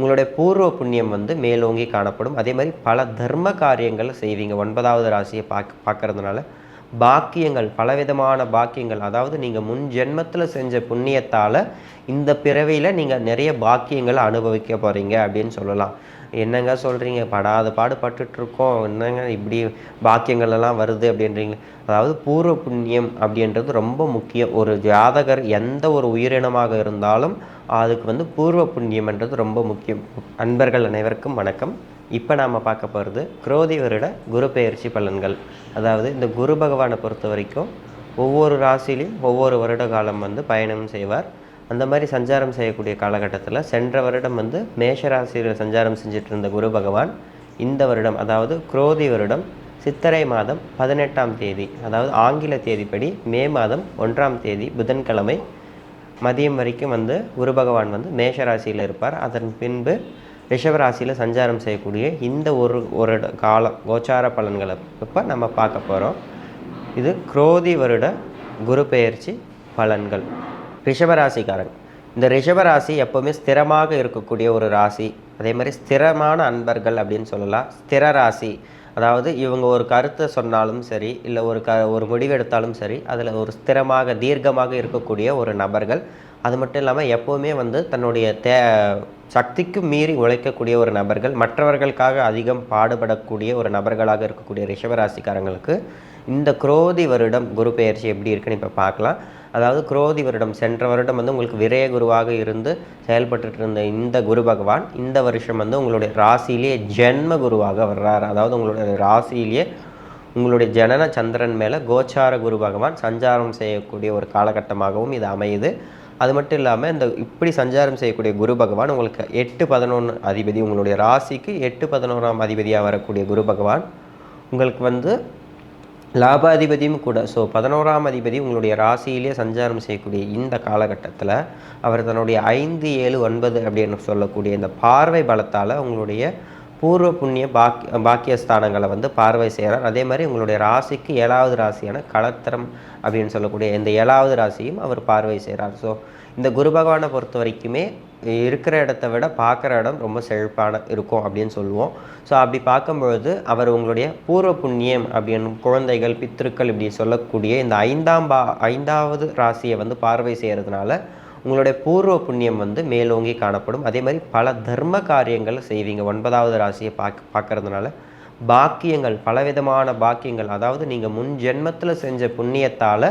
உங்களுடைய பூர்வ புண்ணியம் வந்து மேலோங்கி காணப்படும். அதே மாதிரி பல தர்ம காரியங்களை செய்வீங்க. ஒன்பதாவது ராசியை பார்க்க பார்க்கறதுனால பாக்கியங்கள் பலவிதமான பாக்கியங்கள். அதாவது நீங்கள் முன் ஜென்மத்தில் செஞ்ச புண்ணியத்தால் இந்த பிறவியில் நீங்கள் நிறைய பாக்கியங்களை அனுபவிக்க போகிறீங்க அப்படின்னு சொல்லலாம். என்னங்க சொல்கிறீங்க படாத பாடு பட்டுட்ருக்கோம். என்னங்க இப்படி பாக்கியங்கள் எல்லாம் வருது அப்படின்றீங்க. அதாவது பூர்வ புண்ணியம் அப்படின்றது ரொம்ப முக்கியம். ஒரு ஜாதகர் எந்த ஒரு உயிரினமாக இருந்தாலும் அதுக்கு வந்து பூர்வ புண்ணியம்ன்றது ரொம்ப முக்கியம். அன்பர்கள் அனைவருக்கும் வணக்கம். இப்போ நாம் பார்க்க போகிறது குரோதி வருட குரு பெயர்ச்சி பலன்கள். அதாவது இந்த குரு பகவானை பொறுத்த வரைக்கும் ஒவ்வொரு ராசிலையும் ஒவ்வொரு வருட காலம் வந்து பயணம் செய்வார். அந்த மாதிரி சஞ்சாரம் செய்யக்கூடிய காலகட்டத்தில் சென்ற வருடம் வந்து மேஷராசியில் சஞ்சாரம் செஞ்சிட்டு இருந்த குரு பகவான் இந்த வருடம் அதாவது குரோதி வருடம் சித்திரை மாதம் பதினெட்டாம் தேதி அதாவது ஆங்கில தேதிப்படி மே மாதம் ஒன்றாம் தேதி புதன்கிழமை மதியம் வரைக்கும் வந்து குரு பகவான் வந்து மேஷராசியில் இருப்பார். அதன் பின்பு ரிஷபராசியில் சஞ்சாரம் செய்யக்கூடிய இந்த ஒரு ஒரு காலம் கோச்சார பலன்களை இப்போ நம்ம பார்க்க போகிறோம் இது குரோதி வருட குரு பெயர்ச்சி பலன்கள். ரிஷபராசிக்காரன் இந்த ரிஷபராசி எப்போவுமே ஸ்திரமாக இருக்கக்கூடிய ஒரு ராசி. அதே மாதிரி ஸ்திரமான அன்பர்கள் அப்படின்னு சொல்லலாம். ஸ்திர ராசி. அதாவது இவங்க ஒரு கருத்தை சொன்னாலும் சரி இல்லை ஒரு க ஒரு முடிவெடுத்தாலும் சரி அதில் ஒரு ஸ்திரமாக தீர்க்கமாக இருக்கக்கூடிய ஒரு நபர்கள். அது மட்டும் இல்லாமல் எப்போவுமே வந்து தன்னுடைய தே சக்திக்கு மீறி உழைக்கக்கூடிய ஒரு நபர்கள். மற்றவர்களுக்காக அதிகம் பாடுபடக்கூடிய ஒரு நபர்களாக இருக்கக்கூடிய ரிஷபராசிக்காரங்களுக்கு இந்த குரோதி வருடம் குரு பெயர்ச்சி எப்படி இருக்குன்னு இப்போ பார்க்கலாம். அதாவது குரோதி வருடம் சென்ற வருடம் வந்து உங்களுக்கு விரய குருவாக இருந்து செயல்பட்டுட்டு இருந்த இந்த குரு பகவான் இந்த வருஷம் வந்து உங்களுடைய ராசியிலேயே ஜென்ம குருவாக வர்றார். அதாவது உங்களுடைய ராசியிலேயே உங்களுடைய ஜனன சந்திரன் மேலே கோச்சார குரு பகவான் சஞ்சாரம் செய்யக்கூடிய ஒரு காலகட்டமாகவும் இது அமையுது. அது மட்டும் இல்லாமல் இந்த இப்படி சஞ்சாரம் செய்யக்கூடிய குரு பகவான் உங்களுக்கு எட்டு பதினொன்று அதிபதி உங்களுடைய ராசிக்கு எட்டு பதினோராம் அதிபதியாக வரக்கூடிய குரு பகவான் உங்களுக்கு வந்து லாபாதிபதியும் கூட. ஸோ பதினோராம் அதிபதி உங்களுடைய ராசியிலே சஞ்சாரம் செய்யக்கூடிய இந்த காலகட்டத்தில் அவர் தன்னுடைய ஐந்து ஏழு ஒன்பது அப்படின்னு சொல்லக்கூடிய இந்த பார்வை பலத்தால் உங்களுடைய பூர்வ புண்ணிய பாக்கி பாக்கியஸ்தானங்களை வந்து பார்வை செய்கிறார் அதே மாதிரி உங்களுடைய ராசிக்கு ஏழாவது ராசியான களத்திரம் அப்படின்னு சொல்லக்கூடிய இந்த ஏழாவது ராசியும் அவர் பார்வை செய்கிறார் ஸோ இந்த குரு பகவானை பொறுத்த வரைக்குமே இருக்கிற இடத்த விட பார்க்குற இடம் ரொம்ப செழிப்பான இருக்கும் அப்படின்னு சொல்லுவோம். ஸோ அப்படி பார்க்கும்பொழுது அவர் உங்களுடைய பூர்வ புண்ணியம் அப்படின்னு குழந்தைகள் பித்திருக்கள் இப்படி சொல்லக்கூடிய இந்த ஐந்தாம் பா ஐந்தாவது ராசியை வந்து பார்வை செய்கிறதுனால உங்களுடைய பூர்வ புண்ணியம் வந்து மேலோங்கி காணப்படும். அதே மாதிரி பல தர்ம காரியங்கள் செய்வீங்க. ஒன்பதாவது ராசியை பார்க்க பார்க்கறதுனால பாக்கியங்கள் பலவிதமான பாக்கியங்கள். அதாவது நீங்கள் முன் ஜென்மத்தில் செஞ்ச புண்ணியத்தால்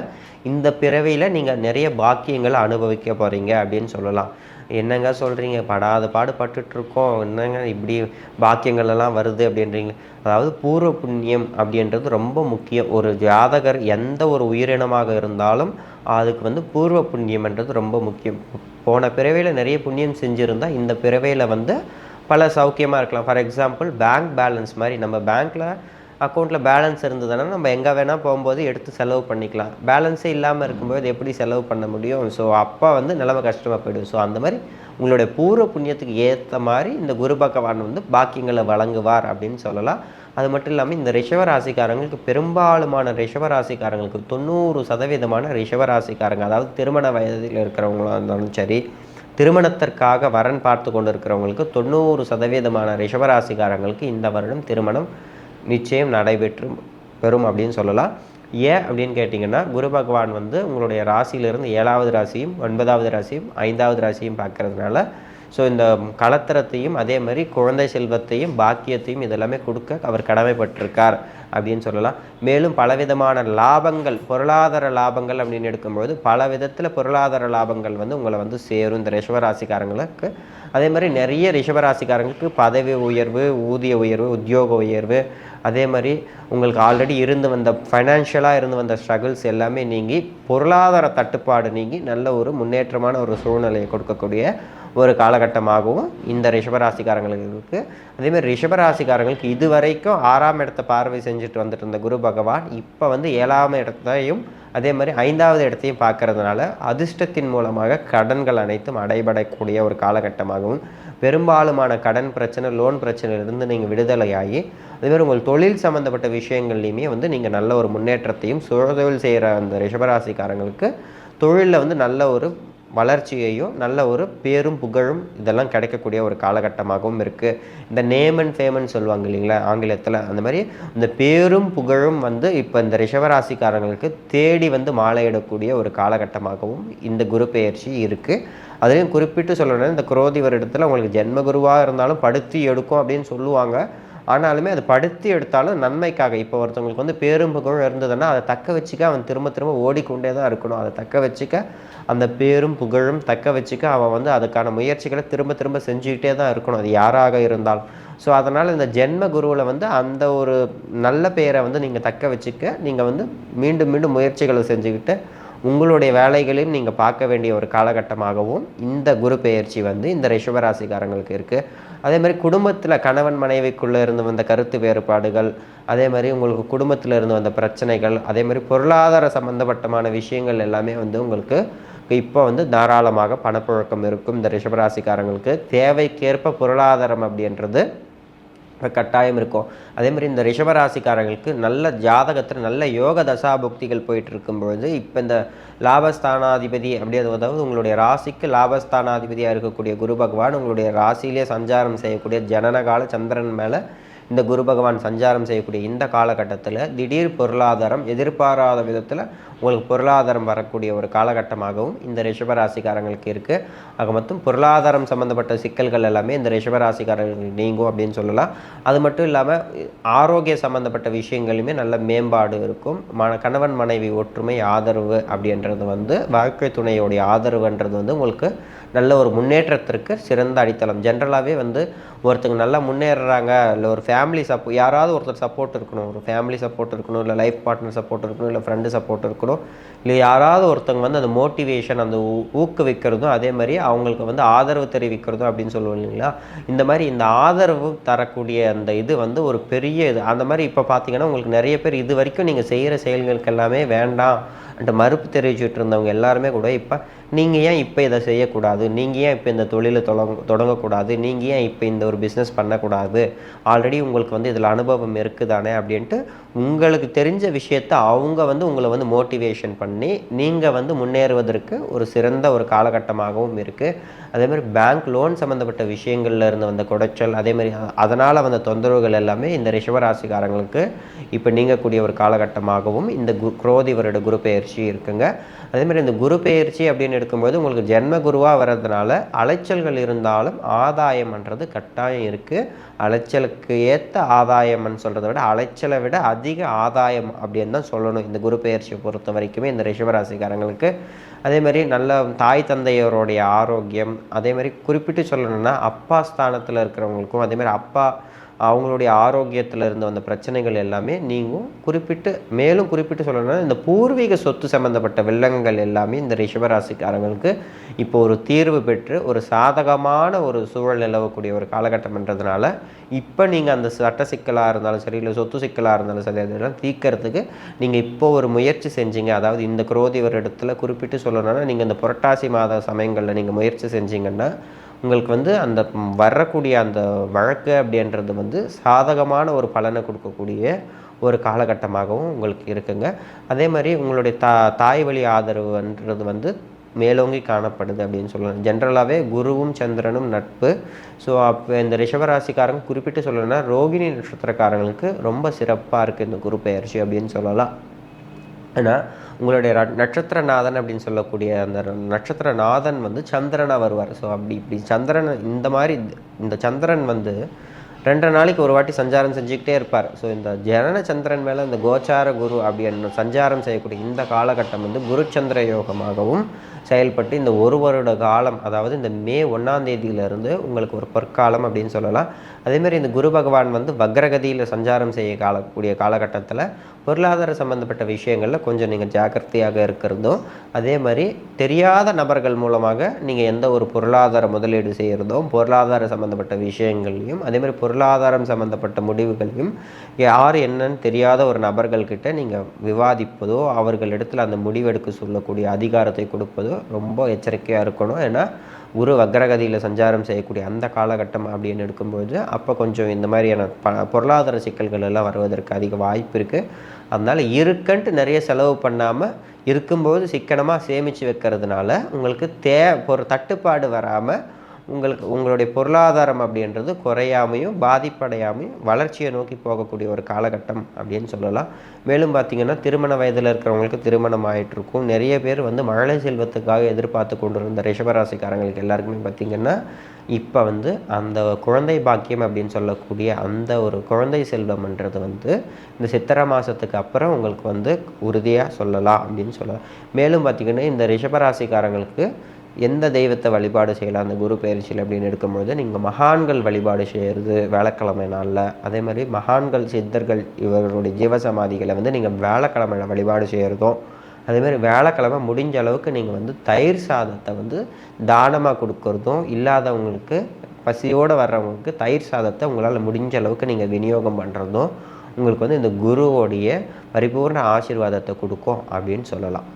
இந்த பிறவியில் நீங்கள் நிறைய பாக்கியங்களை அனுபவிக்க போகிறீங்க அப்படின்னு சொல்லலாம். என்னங்க சொல்கிறீங்க படாத பாடு பட்டுட்ருக்கோம். என்னங்க இப்படி பாக்கியங்கள் எல்லாம் வருது அப்படின்றீங்க. அதாவது பூர்வ புண்ணியம் அப்படின்றது ரொம்ப முக்கியம். ஒரு ஜாதகர் எந்த ஒரு உயிரினமாக இருந்தாலும் அதுக்கு வந்து பூர்வ புண்ணியம்ன்றது ரொம்ப முக்கியம். போன பிறவையில் நிறைய புண்ணியம் செஞ்சுருந்தால் இந்த பிறவையில் வந்து பல சௌக்கியமாக இருக்கலாம். ஃபார் எக்ஸாம்பிள் பேங்க் பேலன்ஸ் மாதிரி நம்ம பேங்க்கில் அக்கௌண்ட்டில் பேலன்ஸ் இருந்ததுன்னா நம்ம எங்கே வேணால் போகும்போது எடுத்து செலவு பண்ணிக்கலாம். பேலன்ஸே இல்லாமல் இருக்கும்போது எப்படி செலவு பண்ண முடியும்? ஸோ அப்போ வந்து நிலைமை கஷ்டமாக போயிடும். ஸோ அந்த மாதிரி உங்களுடைய பூர்வ புண்ணியத்துக்கு ஏற்ற மாதிரி இந்த குரு பகவான் வந்து பாக்கியங்களை வழங்குவார் அப்படின்னு சொல்லலாம். அது மட்டும் இல்லாமல் இந்த ரிஷவராசிக்காரங்களுக்கு பெரும்பாலுமான ரிஷவராசிக்காரங்களுக்கு தொண்ணூறு சதவீதமான ரிஷவராசிக்காரங்க அதாவது திருமண வயதில் இருக்கிறவங்களா இருந்தாலும் சரி திருமணத்திற்காக வரன் பார்த்து கொண்டு இருக்கிறவங்களுக்கு தொண்ணூறு சதவீதமான ரிஷவராசிக்காரங்களுக்கு இந்த வருடம் திருமணம் நிச்சயம் நடைபெற்று பெறும் அப்படின்னு சொல்லலாம். ஏன் அப்படின்னு கேட்டிங்கன்னா குரு பகவான் வந்து உங்களுடைய ராசியிலிருந்து ஏழாவது ராசியும் ஒன்பதாவது ராசியும் ஐந்தாவது ராசியும் பார்க்கறதுனால ஸோ இந்த கலத்திரத்தையும் அதே மாதிரி குழந்தை செல்வத்தையும் பாக்கியத்தையும் இதெல்லாமே கொடுக்க அவர் கடமைப்பட்டிருக்கார் அப்படின்னு சொல்லலாம். மேலும் பலவிதமான லாபங்கள் பொருளாதார லாபங்கள் அப்படின்னு எடுக்கும்போது பல விதத்தில் பொருளாதார லாபங்கள் வந்து உங்களை வந்து சேரும். இந்த ரிஷவராசிக்காரங்களுக்கு அதே மாதிரி நிறைய ரிஷபராசிக்காரங்களுக்கு பதவி உயர்வு ஊதிய உயர்வு உத்தியோக உயர்வு அதே மாதிரி உங்களுக்கு ஆல்ரெடி இருந்து வந்த ஃபைனான்ஷியலாக இருந்து வந்த ஸ்ட்ரகிள்ஸ் எல்லாமே நீங்கி பொருளாதார தட்டுப்பாடு நீங்கி நல்ல ஒரு முன்னேற்றமான ஒரு சூழ்நிலையை கொடுக்கக்கூடிய ஒரு காலகட்டமாகவும் இந்த ரிஷபராசிக்காரங்களுக்கு இருக்குது அதேமாதிரி ரிஷபராசிக்காரங்களுக்கு இது வரைக்கும் ஆறாம் இடத்த பார்வை செஞ்சுட்டு வந்துட்டு இருந்த குரு பகவான் இப்போ வந்து ஏழாம் இடத்தையும் அதே மாதிரி ஐந்தாவது இடத்தையும் பார்க்கறதுனால அதிர்ஷ்டத்தின் மூலமாக கடன்கள் அனைத்தும் அடைபடக்கூடிய ஒரு காலகட்டமாகவும் பெரும்பாலுமான கடன் பிரச்சனை லோன் பிரச்சனையிலிருந்து நீங்கள் விடுதலையாகி அதுவே உங்கள் தொழில் சம்மந்தப்பட்ட விஷயங்கள்லையுமே வந்து நீங்கள் நல்ல ஒரு முன்னேற்றத்தையும் சுழதொழில் செய்கிற அந்த ரிஷபராசிக்காரங்களுக்கு தொழிலில் வந்து நல்ல ஒரு வளர்ச்சியையும் நல்ல ஒரு பேரும் புகழும் இதெல்லாம் கிடைக்கக்கூடிய ஒரு காலகட்டமாகவும் இருக்குது இந்த நேம் அண்ட் ஃபேமன் சொல்லுவாங்க இல்லைங்களா ஆங்கிலத்தில். அந்த மாதிரி இந்த பேரும் புகழும் வந்து இப்போ இந்த ரிஷவராசிக்காரங்களுக்கு தேடி வந்து மாலையிடக்கூடிய ஒரு காலகட்டமாகவும் இந்த குரு பெயர்ச்சி இருக்குது அதுலேயும் குறிப்பிட்டு சொல்லணும்னா இந்த குரோதி வருடத்தில் உங்களுக்கு ஜென்ம குருவாக இருந்தாலும் படுத்தி எடுக்கும் அப்படின்னு சொல்லுவாங்க. ஆனாலுமே அது படுத்தி எடுத்தாலும் நன்மைக்காக. இப்போ ஒருத்தவங்களுக்கு வந்து பேரும் புகழும் இருந்ததுன்னா அதை தக்க வச்சுக்க அவன் திரும்ப திரும்ப ஓடிக்கொண்டே தான் இருக்கணும். அதை தக்க வச்சுக்க அந்த பேரும் புகழும் தக்க வச்சுக்க அவன் வந்து அதுக்கான முயற்சிகளை திரும்ப திரும்ப செஞ்சுக்கிட்டே தான் இருக்கணும். அது யாராக இருந்தாலும். ஸோ அதனால் இந்த ஜென்ம குருவில் வந்து அந்த ஒரு நல்ல பெயரை வந்து நீங்கள் தக்க வச்சுக்க நீங்கள் வந்து மீண்டும் மீண்டும் முயற்சிகளை செஞ்சுக்கிட்டு உங்களுடைய வேலைகளையும் நீங்கள் பார்க்க வேண்டிய ஒரு காலகட்டமாகவும் இந்த குரு பெயர்ச்சி வந்து இந்த ரிஷபராசிக்காரங்களுக்கு இருக்குது அதே மாதிரி குடும்பத்தில் கணவன் மனைவிக்குள்ளே இருந்து வந்த கருத்து வேறுபாடுகள் அதே மாதிரி உங்களுக்கு குடும்பத்தில் இருந்து வந்த பிரச்சனைகள் அதே மாதிரி பொருளாதார சம்பந்தப்பட்டமான விஷயங்கள் எல்லாமே வந்து உங்களுக்கு இப்போ வந்து தாராளமாக பணப்புழக்கம் இருக்கும். இந்த ரிஷபராசிக்காரங்களுக்கு தேவைக்கேற்ப பொருளாதாரம் அப்படின்றது கட்டாயம் இருக்கும். அதே மாதிரி இந்த ரிஷபராசிக்காரர்களுக்கு நல்ல ஜாதகத்தில் நல்ல யோக தசாபுக்திகள் போயிட்டு இருக்கும் பொழுது இப்போ இந்த லாபஸ்தானாதிபதி அப்படி அதாவது உங்களுடைய ராசிக்கு லாபஸ்தானாதிபதியாக இருக்கக்கூடிய குரு பகவான் உங்களுடைய ராசியிலே சஞ்சாரம் செய்யக்கூடிய ஜனனகால சந்திரன் மேலே இந்த குரு பகவான் சஞ்சாரம் செய்யக்கூடிய இந்த காலகட்டத்தில் திடீர் பொருளாதாரம் எதிர்பாராத விதத்தில் உங்களுக்கு பொருளாதாரம் வரக்கூடிய ஒரு காலகட்டமாகவும் இந்த ரிஷபராசிக்காரங்களுக்கு இருக்குது ஆக மொத்தம் பொருளாதாரம் சம்மந்தப்பட்ட சிக்கல்கள் எல்லாமே இந்த ரிஷபராசிக்காரர்களுக்கு நீங்கும் அப்படின்னு சொல்லலாம். அது மட்டும் இல்லாமல் ஆரோக்கிய சம்மந்தப்பட்ட விஷயங்களுமே நல்ல மேம்பாடு இருக்கும். மன கணவன் மனைவி ஒற்றுமை ஆதரவு அப்படின்றது வந்து வாழ்க்கை துணையோடைய ஆதரவுன்றது வந்து உங்களுக்கு நல்ல ஒரு முன்னேற்றத்திற்கு சிறந்த அடித்தளம். ஜென்ரலாகவே வந்து ஒருத்தங்க நல்லா முன்னேறுறாங்க இல்லை ஒரு ஃபேமிலி சப்போ யாராவது ஒருத்தர் சப்போர்ட் இருக்கணும். ஒரு ஃபேமிலி சப்போர்ட் இருக்கணும் இல்லை லைஃப் பார்ட்னர் சப்போர்ட் இருக்கணும் இல்லை ஃப்ரெண்டு சப்போர்ட் இருக்கணும். இல்லை யாராவது ஒருத்தங்க வந்து அந்த மோட்டிவேஷன் அந்த ஊக்குவிக்கிறதும் அதே மாதிரி அவங்களுக்கு வந்து ஆதரவு தெரிவிக்கிறதும் அப்படின்னு சொல்லுவோம் இல்லைங்களா? இந்த மாதிரி இந்த ஆதரவு தரக்கூடிய அந்த இது வந்து ஒரு பெரிய இது. அந்த மாதிரி இப்போ பார்த்தீங்கன்னா உங்களுக்கு நிறைய பேர் இது வரைக்கும் நீங்கள் செய்கிற செயல்களுக்கு எல்லாமே வேண்டாம். அந்த மறுப்பு தெரிவிச்சுட்டு இருந்தவங்க எல்லாருமே கூட இப்போ நீங்கள் ஏன் இப்போ இதை செய்யக்கூடாது? நீங்கள் ஏன் இப்போ இந்த தொழிலை தொடங்க தொடங்கக்கூடாது? நீங்கள் ஏன் இப்போ இந்த ஒரு பிஸ்னஸ் பண்ணக்கூடாது? ஆல்ரெடி உங்களுக்கு வந்து இதில் அனுபவம் இருக்குதானே? அப்படின்ட்டு உங்களுக்கு தெரிஞ்ச விஷயத்த அவங்க வந்து உங்களை வந்து மோட்டிவேஷன் பண்ணி நீங்கள் வந்து முன்னேறுவதற்கு ஒரு சிறந்த ஒரு காலகட்டமாகவும் இருக்குது அதே மாதிரி பேங்க் லோன் சம்மந்தப்பட்ட விஷயங்கள்ல இருந்து வந்த குடைச்சல் அதே மாதிரி அதனால் வந்த தொந்தரவுகள் எல்லாமே இந்த ரிஷபராசிக்காரங்களுக்கு இப்போ நீங்கக்கூடிய ஒரு காலகட்டமாகவும் இந்த கு குரோதி வருட குரு பெயர்ச்சி இருக்குங்க. அதே மாதிரி இந்த குரு பெயர்ச்சி அப்படின்னு எடுக்கும்போது உங்களுக்கு ஜென்ம குருவாக வர்றதுனால அலைச்சல்கள் இருந்தாலும் ஆதாயம்ன்றது கட்டாயம் இருக்குது அலைச்சலுக்கு ஏற்ற ஆதாயம்னு சொல்கிறத விட அலைச்சலை விட அதிக ஆதாயம் அப்படின்னு தான் சொல்லணும் இந்த குரு பெயர்ச்சியை பொறுத்த வரைக்குமே இந்த ரிஷபராசிக்காரங்களுக்கு. அதே மாதிரி நல்ல தாய் தந்தையருடைய ஆரோக்கியம் அதே மாதிரி குறிப்பிட்டு சொல்லணும்னா அப்பா ஸ்தானத்தில் இருக்கிறவங்களுக்கும் அதே மாதிரி அப்பா அவங்களுடைய ஆரோக்கியத்தில் இருந்து வந்த பிரச்சனைகள் எல்லாமே நீங்கும். குறிப்பிட்டு மேலும் குறிப்பிட்டு சொல்லணும்னா இந்த பூர்வீக சொத்து சம்மந்தப்பட்ட வில்லங்கங்கள் எல்லாமே இந்த ரிஷபராசிக்காரங்களுக்கு இப்போ ஒரு தீர்வு பெற்று ஒரு சாதகமான ஒரு சூழல் நிலவக்கூடிய ஒரு காலகட்டம்ன்றதுனால இப்போ நீங்கள் அந்த சட்ட சிக்கலாக இருந்தாலும் சரி இல்லை சொத்து சிக்கலாக இருந்தாலும் சரி அதெல்லாம் தீர்க்கறதுக்கு நீங்கள் இப்போ ஒரு முயற்சி செஞ்சீங்க. அதாவது இந்த குரோதி வருடத்தில் குறிப்பிட்டு சொல்லணும்னா நீங்கள் இந்த புரட்டாசி மாத சமயங்களில் நீங்கள் முயற்சி செஞ்சீங்கன்னா உங்களுக்கு வந்து அந்த வரக்கூடிய அந்த வழக்கு அப்படின்றது வந்து சாதகமான ஒரு பலனை கொடுக்கக்கூடிய ஒரு காலகட்டமாகவும் உங்களுக்கு இருக்குங்க. அதே மாதிரி உங்களுடைய தா தாய் வழி ஆதரவுன்றது வந்து மேலோங்கி காணப்படுது அப்படின்னு சொல்லலாம். ஜென்ரலாகவே குருவும் சந்திரனும் நட்பு. ஸோ அப்போ இந்த ரிஷபராசிக்காரங்க குறிப்பிட்டு சொல்லணும்னா ரோகிணி நட்சத்திரக்காரங்களுக்கு ரொம்ப சிறப்பாக இருக்குது இந்த குரு பெயர்ச்சி அப்படின்னு சொல்லலாம். ஏன்னா உங்களுடைய நட்சத்திரநாதன் அப்படின்னு சொல்லக்கூடிய அந்த நட்சத்திரநாதன் வந்து சந்திரனாக வருவார். ஸோ அப்படி இப்படி சந்திரன் இந்த மாதிரி இந்த சந்திரன் வந்து ரெண்டரை நாளைக்கு ஒரு வாட்டி சஞ்சாரம் செஞ்சுக்கிட்டே இருப்பார். ஸோ இந்த ஜனன சந்திரன் மேலே இந்த கோச்சார குரு அப்படின்னு சஞ்சாரம் செய்யக்கூடிய இந்த காலகட்டம் வந்து குருச்சந்திர யோகமாகவும் செயல்பட்டு இந்த ஒரு வருட காலம் அதாவது இந்த மே ஒன்றாம் தேதியிலிருந்து உங்களுக்கு ஒரு பொற்காலம் அப்படின்னு சொல்லலாம். அதேமாதிரி இந்த குரு பகவான் வந்து வக்ரகதியில் சஞ்சாரம் செய்ய காலக்கூடிய காலகட்டத்தில் பொருளாதார சம்மந்தப்பட்ட விஷயங்களில் கொஞ்சம் நீங்கள் ஜாக்கிரதையாக இருக்கிறதும் அதே மாதிரி தெரியாத நபர்கள் மூலமாக நீங்கள் எந்த ஒரு பொருளாதார முதலீடு செய்கிறதும் பொருளாதார சம்மந்தப்பட்ட விஷயங்களையும் அதே மாதிரி பொருளாதாரம் சம்மந்தப்பட்ட முடிவுகளையும் யார் என்னன்னு தெரியாத ஒரு நபர்கள்கிட்ட நீங்கள் விவாதிப்பதோ அவர்களிடத்தில் அந்த முடிவெடுக்க சொல்லக்கூடிய அதிகாரத்தை கொடுப்பதோ ரொம்ப எச்சரிக்கையாக இருக்கணும். ஏன்னா குரு வக்ரகதியில் சஞ்சாரம் செய்யக்கூடிய அந்த காலகட்டம் அப்படின்னு எடுக்கும்போது அப்போ கொஞ்சம் இந்த மாதிரியான ப பொருளாதார சிக்கல்கள் எல்லாம் வருவதற்கு அதிக வாய்ப்பு இருக்குது அதனால் இருக்குன்ட்டு நிறைய செலவு பண்ணாமல் இருக்கும்போது சிக்கனமாக சேமித்து வைக்கிறதுனால உங்களுக்கு தே ஒரு தட்டுப்பாடு வராமல் உங்களுக்கு உங்களுடைய பொருளாதாரம் அப்படின்றது குறையாமையும் பாதிப்படையாமையும் வளர்ச்சியை நோக்கி போகக்கூடிய ஒரு காலகட்டம் அப்படின்னு சொல்லலாம். மேலும் பார்த்திங்கன்னா திருமண வயதில் இருக்கிறவங்களுக்கு திருமணம் ஆகிட்டுருக்கும் நிறைய பேர் வந்து மழலை செல்வத்துக்காக எதிர்பார்த்து கொண்டு இருந்த ரிஷபராசிக்காரங்களுக்கு எல்லாருக்குமே பார்த்திங்கன்னா இப்போ வந்து அந்த குழந்தை பாக்கியம் அப்படின்னு சொல்லக்கூடிய அந்த ஒரு குழந்தை செல்வம்ன்றது வந்து இந்த சித்திரை மாதத்துக்கு அப்புறம் உங்களுக்கு வந்து உறுதியாக சொல்லலாம் அப்படின்னு சொல்லலாம். மேலும் பார்த்திங்கன்னா இந்த ரிஷபராசிக்காரங்களுக்கு எந்த தெய்வத்தை வழிபாடு செய்யலாம் அந்த குரு பயிற்சியில் அப்படின்னு எடுக்கும்பொழுது நீங்கள் மகான்கள் வழிபாடு செய்கிறது வேலைக்கிழமை நாளில். அதே மாதிரி மகான்கள் சித்தர்கள் இவர்களுடைய ஜீவசமாதிகளை வந்து நீங்கள் வேலைக்கிழமையில் வழிபாடு செய்கிறதும் அதேமாதிரி வேலைக்கிழமை முடிஞ்ச அளவுக்கு நீங்கள் வந்து தயிர் சாதத்தை வந்து தானமாக கொடுக்கறதும் இல்லாதவங்களுக்கு பசியோடு வர்றவங்களுக்கு தயிர் சாதத்தை உங்களால் முடிஞ்ச அளவுக்கு நீங்கள் விநியோகம் பண்ணுறதும் உங்களுக்கு வந்து இந்த குருவோடைய பரிபூர்ண ஆசீர்வாதத்தை கொடுக்கும் அப்படின்னு சொல்லலாம்.